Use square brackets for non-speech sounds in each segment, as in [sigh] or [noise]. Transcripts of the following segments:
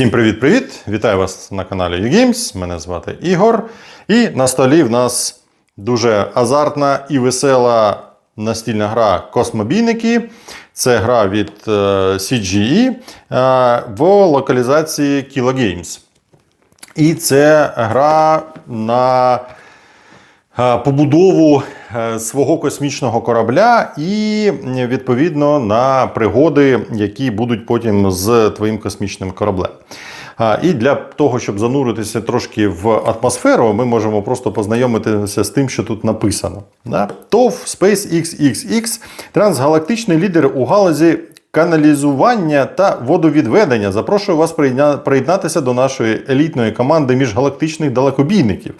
Всім привіт-привіт! Вітаю вас на каналі YouGames. Мене звати Ігор. І на столі в нас дуже азартна і весела настільна гра Космобійники. Це гра від е, CGE е, в локалізації Kilo Games. І це гра на побудову е, свого космічного корабля і е, відповідно на пригоди, які будуть потім з твоїм космічним кораблем. І для того, щоб зануритися трошки в атмосферу, ми можемо просто познайомитися з тим, що тут написано. ТОВ SpaceXXX – трансгалактичний лідер у галузі каналізування та водовідведення. Запрошую вас приєдна- приєднатися до нашої елітної команди міжгалактичних далекобійників.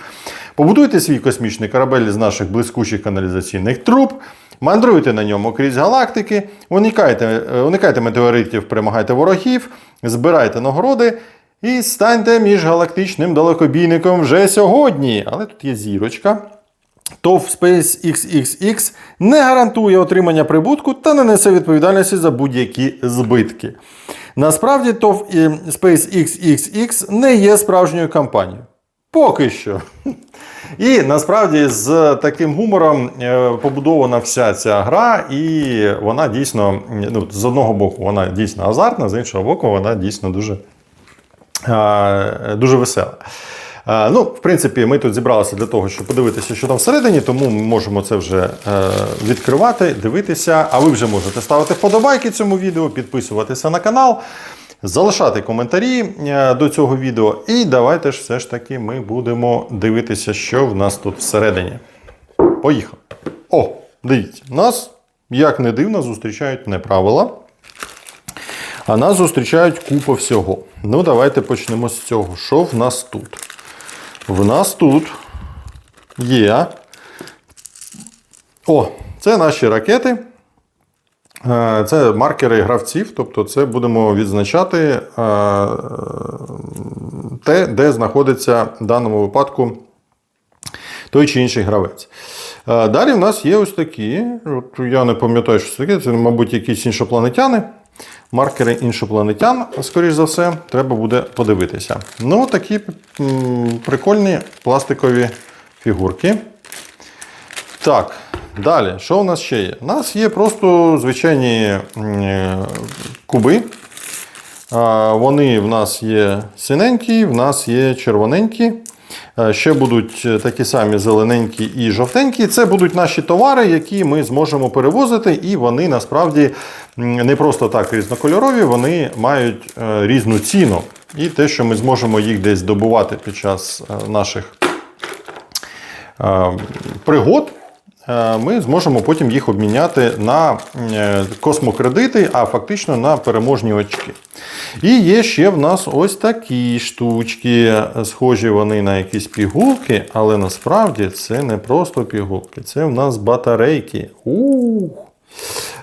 Побудуйте свій космічний корабель з наших блискучих каналізаційних труб, мандруйте на ньому крізь галактики, уникайте, е, уникайте метеоритів, перемагайте ворогів, збирайте нагороди і станьте міжгалактичним далекобійником вже сьогодні. Але тут є зірочка. ТОВ SpaceXXX не гарантує отримання прибутку та не несе відповідальності за будь-які збитки. Насправді, ТОВ і SpaceXXX не є справжньою компанією. Поки що. І насправді з таким гумором е, побудована вся ця гра, і вона дійсно, ну, з одного боку, вона дійсно азартна, з іншого боку, вона дійсно дуже, е, дуже весела. Е, Ну, в принципі, ми тут зібралися для того, щоб подивитися, що там всередині, тому ми можемо це вже відкривати, дивитися. А ви вже можете ставити вподобайки цьому відео, підписуватися на канал, залишати коментарі е, до цього відео. І давайте ж все ж таки ми будемо дивитися, що в нас тут всередині. Поїхали. О, дивіться, нас, як не дивно, зустрічають не правила. А нас зустрічають купа всього. Ну, давайте почнемо з цього. Що в нас тут? В нас тут є. О, це наші ракети. Е, Це маркери гравців, тобто це будемо відзначати е, те, де знаходиться в даному випадку той чи інший гравець. Е, Далі в нас є ось такі. От я не пам'ятаю, що це таке. Це, мабуть, якісь іншопланетяни. Маркери іншопланетян, скоріш за все, треба буде подивитися. Ну, такі прикольні пластикові фігурки. Так, далі, що у нас ще є? У нас є просто звичайні е, куби. Вони в нас є синенькі, в нас є червоненькі. Ще будуть е, такі самі зелененькі і жовтенькі. Це будуть наші товари, які ми зможемо перевозити, і вони насправді не просто так різнокольорові, вони мають е, різну ціну. І те, що ми зможемо їх десь добувати під час наших пригод, ми зможемо потім їх обміняти на е, космокредити, а фактично на переможні очки. І є ще в нас ось такі штучки. Схожі вони на якісь пігулки, але насправді це не просто пігулки, це в нас батарейки. Ух!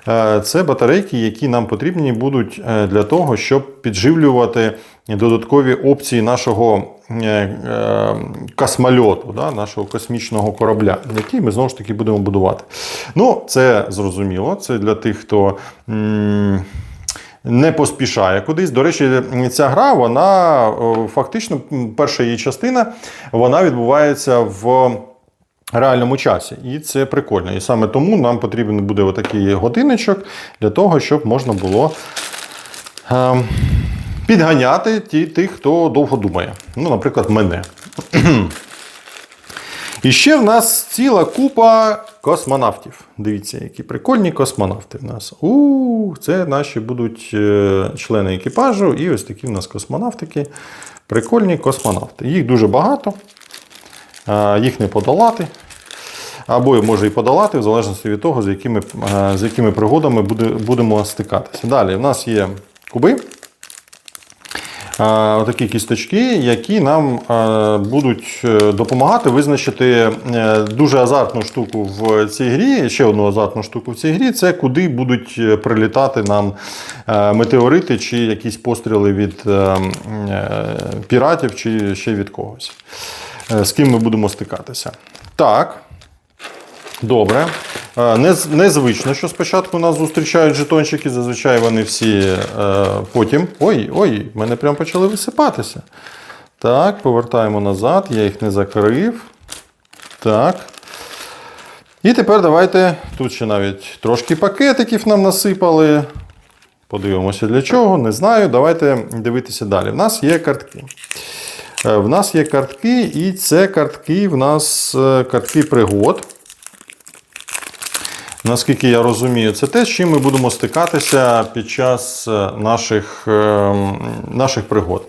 Е, Це батарейки, які нам потрібні будуть е, для того, щоб підживлювати додаткові опції нашого е, е, космольоту, да, нашого космічного корабля, який ми знову ж таки будемо будувати. Ну, це зрозуміло. Це для тих, хто. не поспішає кудись. До речі, ця гра, вона фактично, перша її частина, вона відбувається в реальному часі. І це прикольно. І саме тому нам потрібен буде отакий годинничок для того, щоб можна було ем, підганяти тих, хто довго думає. Ну, наприклад, мене. І ще в нас ціла купа космонавтів. Дивіться, які прикольні космонавти в нас. У, це наші будуть е, члени екіпажу, і ось такі в нас космонавтики. Прикольні космонавти. Їх дуже багато, їх не подолати. Або може і подолати, в залежності від того, з якими, е, з якими пригодами будемо стикатися. Далі в нас є куби. Отакі кісточки, які нам будуть е, допомагати визначити е, дуже азартну штуку в цій грі. Ще одну азартну штуку в цій грі це куди будуть е, прилітати нам метеорити чи якісь постріли від піратів чи ще від когось. З ким ми будемо стикатися. Так. Добре. Нез- Незвично, що спочатку нас зустрічають жетончики, зазвичай вони всі е, потім. Ой, ой, в мене прям почали висипатися. Так, повертаємо назад, я їх не закрив. Так. І тепер давайте. Тут ще навіть трошки пакетиків нам насипали. Подивимося для чого, не знаю. Давайте дивитися далі. В нас є картки. Е, В нас є картки, і це картки в нас е, картки пригод. Наскільки я розумію, це те, з чим ми будемо стикатися під час е, наших, е, наших пригод.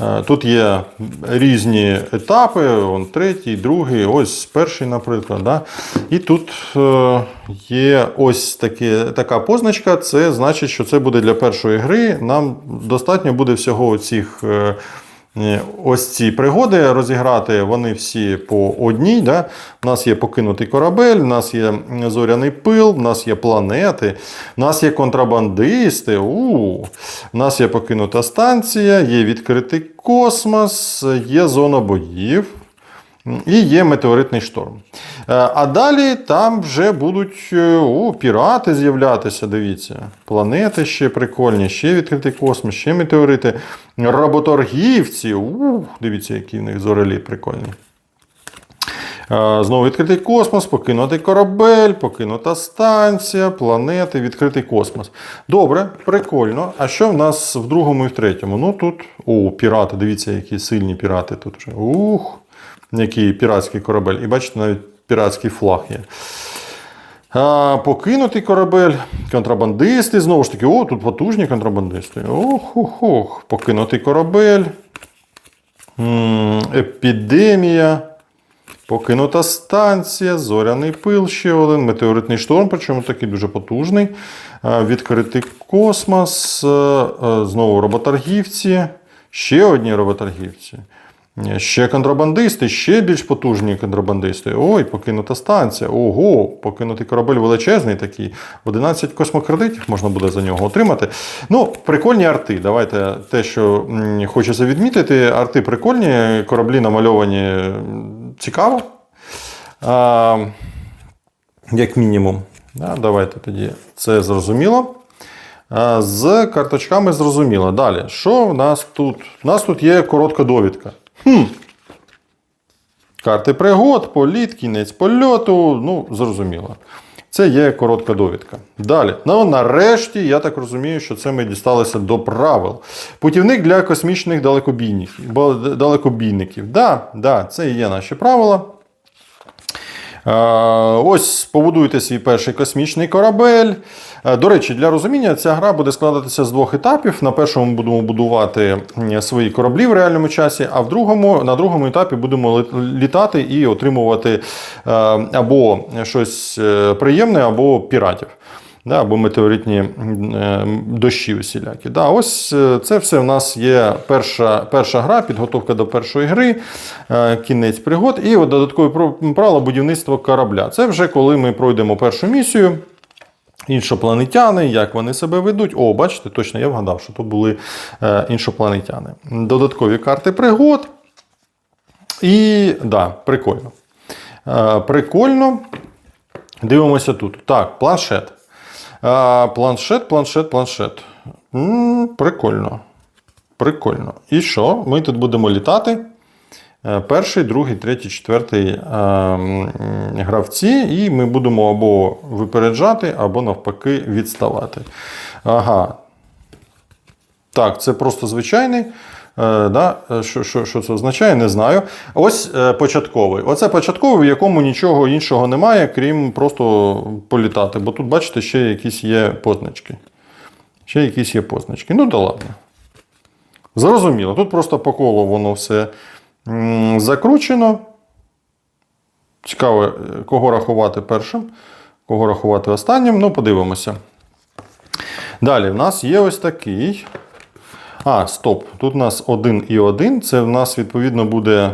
Е, Тут є різні етапи, он третій, другий, ось перший, наприклад. Да? І тут е, є ось такі, така позначка, це значить, що це буде для першої гри. Нам достатньо буде всього цих. Е, Ось ці пригоди розіграти, вони всі по одній. Да? У нас є покинутий корабель, у нас є зоряний пил, у нас є планети, у нас є контрабандисти, у нас є покинута станція, є відкритий космос, є зона боїв. І є метеоритний шторм. Е, А далі там вже будуть е, о, пірати з'являтися. Дивіться, планети ще прикольні, ще відкритий космос, ще метеорити, роботоргівці. Ух, дивіться, які в них зорелі прикольні. Е, Знову відкритий космос, покинутий корабель, покинута станція, планети, відкритий космос. Добре, прикольно. А що в нас в другому і в третьому? Ну тут, о, пірати, дивіться, які сильні пірати тут вже. Ух, який піратський корабель. І бачите, навіть піратський флаг є. А, покинутий корабель, контрабандисти. Знову ж таки, о, тут потужні контрабандисти. Ох, ох, ох. Покинутий корабель. Епідемія. Покинута станція, зоряний пил ще один, метеоритний шторм, причому такий дуже потужний. Відкритий космос, знову роботаргівці, ще одні роботаргівці. Ще контрабандисти, ще більш потужні контрабандисти. Ой, покинута станція. Ого, покинутий корабель величезний такий. 11 космокредитів можна буде за нього отримати. Ну, прикольні арти. Давайте те, що хочеться відмітити. Арти прикольні, кораблі намальовані цікаво. А, як мінімум. Да, давайте тоді це зрозуміло. З карточками зрозуміло. Далі, що в нас тут? У нас тут є коротка довідка. Хм. Карти пригод, політ, кінець польоту. Ну, зрозуміло. Це є коротка довідка. Далі. Ну, нарешті, я так розумію, що це ми дісталися до правил. Путівник для космічних далекобійників. далекобійників. Да, да, це і є наші правила. Е, Ось побудуйте свій перший космічний корабель. Е, До речі, для розуміння ця гра буде складатися з двох етапів. На першому будемо будувати свої кораблі в реальному часі, а в другому, на другому етапі будемо літати і отримувати е, або щось приємне, або піратів. Да, або метеоритні е, дощі усілякі. Да, ось е, це все в нас є перша, перша гра, підготовка до першої гри, е, кінець пригод і от додаткові про- правила будівництва корабля. Це вже коли ми пройдемо першу місію. Іншопланетяни, як вони себе ведуть. О, бачите, точно я вгадав, що тут були іншопланетяни. Додаткові карти пригод. І да, прикольно. Прикольно. Дивимося тут. Так, планшет. А, планшет, планшет, планшет. м прикольно. Прикольно. І що? Ми тут будемо літати. Е, Перший, другий, третій, четвертий е, м, гравці, і ми будемо або випереджати, або навпаки відставати. Ага. Так, це просто звичайний. Е, да? Е, Що, що, що це означає, не знаю. Ось е, початковий. Оце початковий, в якому нічого іншого немає, крім просто політати. Бо тут, бачите, ще якісь є позначки. Ще якісь є позначки. Ну, да ладно. Зрозуміло. Тут просто по колу воно все закручено. Цікаво, кого рахувати першим, кого рахувати останнім. Ну, подивимося. Далі, в нас є ось такий. А, стоп. Тут у нас 1 і 1. Це в нас, відповідно, буде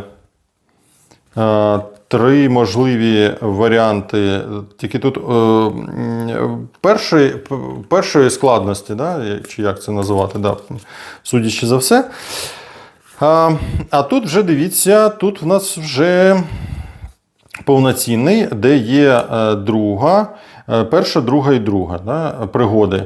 е, три можливі варіанти. Тільки тут е, м, перший, п- першої складності, да? чи як це називати, да? судячи за все. А, а тут вже дивіться, тут в нас вже повноцінний, де є е, друга, е, перша, друга і друга да, пригоди.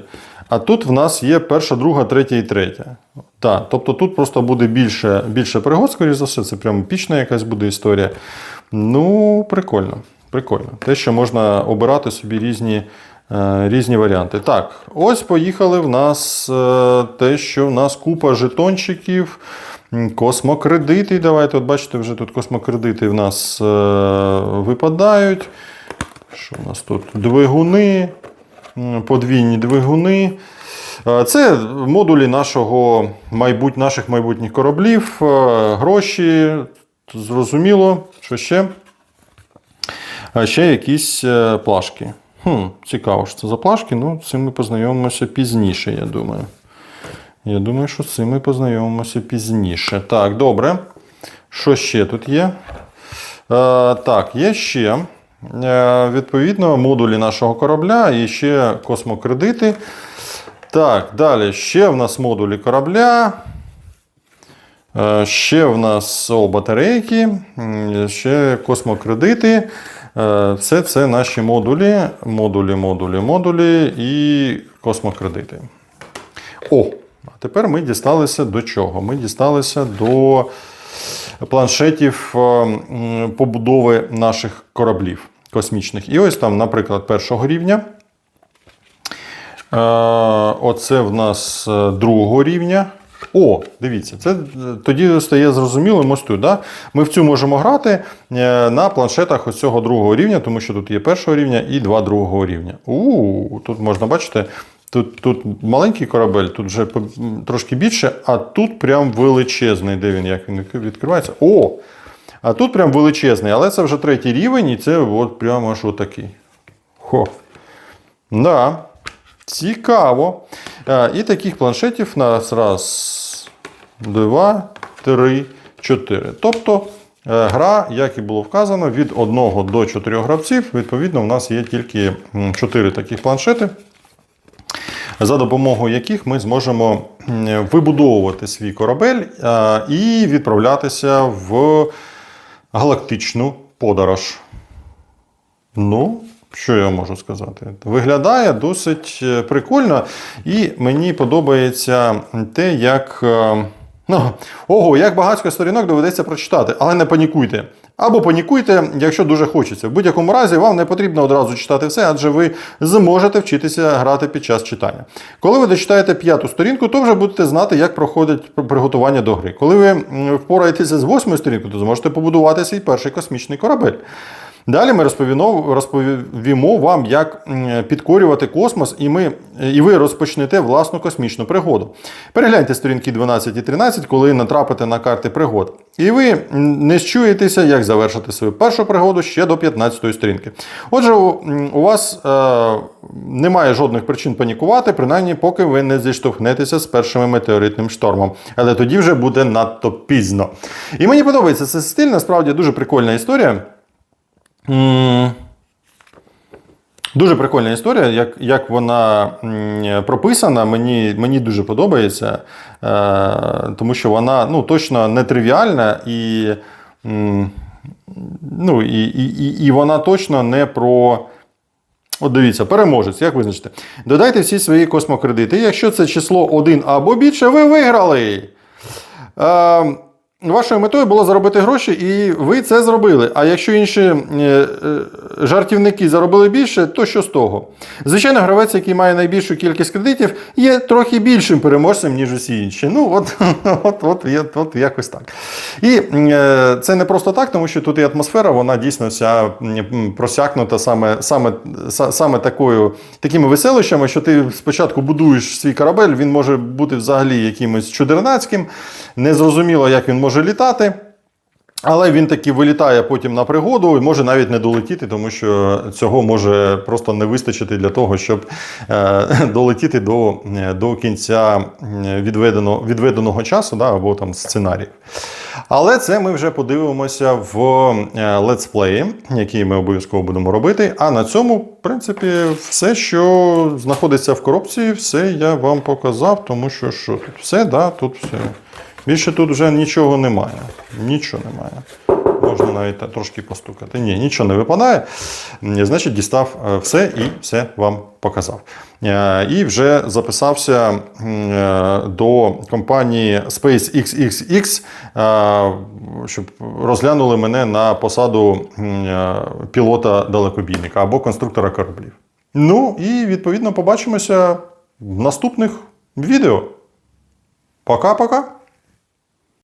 А тут в нас є перша, друга, третя і третя. Так, тобто тут просто буде більше, більше пригод, скоріш за все, це прямо пічна якась буде історія. Ну, прикольно. Прикольно. Те, що можна обирати собі різні, е, різні варіанти. Так, ось поїхали в нас е, те, що в нас купа жетончиків. Космокредити. Давайте, от бачите, вже тут космокредити в нас е, випадають. Що у нас тут? Двигуни, подвійні двигуни. Е, Це модулі нашого майбут... наших майбутніх кораблів, е, гроші. Зрозуміло, що ще? А ще якісь е, плашки. Хм, цікаво, що це за плашки. Ну, цим ми познайомимося пізніше, я думаю. Я думаю, що цим ми познайомимося пізніше. Так, добре. Що ще тут є? Е, так, є ще. Е, відповідно, модулі нашого корабля і ще космокредити. Так, далі ще в нас модулі корабля. Е, Ще в нас о, батарейки, ще космокредити. Е, Все це наші модулі, модулі, модулі, модулі і космокредити. О, а тепер ми дісталися до чого? Ми дісталися до планшетів побудови наших кораблів космічних. І ось там, наприклад, першого рівня. Е, Оце в нас е, другого рівня. О, дивіться, це е, тоді стає зрозумілим ось тут. Да? Ми в цю можемо грати на планшетах ось цього другого рівня, тому що тут є першого рівня і два другого рівня. У, тут можна бачити, тут, тут маленький корабель, тут вже трошки більше, а тут прям величезний. Де він, як він відкривається? О! А тут прям величезний, але це вже третій рівень, і це от прямо аж отакий. Хо. Да. Цікаво. Е, І таких планшетів у нас раз, два, три, чотири. Тобто е, гра, як і було вказано, від 1 до 4 гравців. Відповідно, у нас є тільки 4 таких планшети, за допомогою яких ми зможемо вибудовувати свій корабель е, і відправлятися в галактичну подорож. Ну, що я можу сказати? Виглядає досить е, прикольно, і мені подобається те, як. е, Ну, ого, як багатько сторінок доведеться прочитати, але не панікуйте. Або панікуйте, якщо дуже хочеться. В будь-якому разі вам не потрібно одразу читати все, адже ви зможете вчитися грати під час читання. Коли ви дочитаєте п'яту сторінку, то вже будете знати, як проходить приготування до гри. Коли ви впораєтеся з восьмою сторінкою, то зможете побудувати свій перший космічний корабель. Далі ми розповімо, вам, як підкорювати космос, і, ми, і ви розпочнете власну космічну пригоду. Перегляньте сторінки 12 і 13, коли натрапите на карти пригод. І ви не щуєтеся, як завершити свою першу пригоду ще до 15 сторінки. Отже, у вас е, немає жодних причин панікувати, принаймні, поки ви не зіштовхнетеся з першим метеоритним штормом. Але тоді вже буде надто пізно. І мені подобається цей стиль, насправді дуже прикольна історія. Дуже прикольна історія, як, як вона прописана, мені, мені дуже подобається, е, тому що вона ну, точно нетривіальна і, ну, і, і, і вона точно не про. От дивіться, переможець, як визначити? Додайте всі свої космокредити. Якщо це число 1 або більше, ви виграли. Е, Вашою метою було заробити гроші, і ви це зробили. А якщо інші е, е, жартівники заробили більше, то що з того? Звичайно, гравець, який має найбільшу кількість кредитів, є трохи більшим переможцем, ніж усі інші. Ну, от, [laughs] от, от, є- от якось так. І е, це не просто так, тому що тут і атмосфера, вона дійсно вся просякнута саме, саме, саме такою, такими веселищами, що ти спочатку будуєш свій корабель, він може бути взагалі якимось чудернацьким, незрозуміло, як він може літати. Але він таки вилітає потім на пригоду і може навіть не долетіти, тому що цього може просто не вистачити для того, щоб е, [laughs] долетіти до, е, до кінця е, відведеного, відведеного часу да, або там сценаріїв. Але це ми вже подивимося в летсплеї, який ми обов'язково будемо робити. А на цьому, в принципі, все, що знаходиться в коробці, все я вам показав, тому що що тут все, да, тут все. Більше тут вже нічого немає. Нічого немає. можна навіть трошки постукати. Ні, нічого не випадає. Значить, дістав е, все і все вам показав. Е, І вже записався е, до компанії SpaceXXX, щоб розглянули мене на посаду пілота далекобійника або конструктора кораблів. Ну і відповідно побачимося в наступних відео. Пока-пока.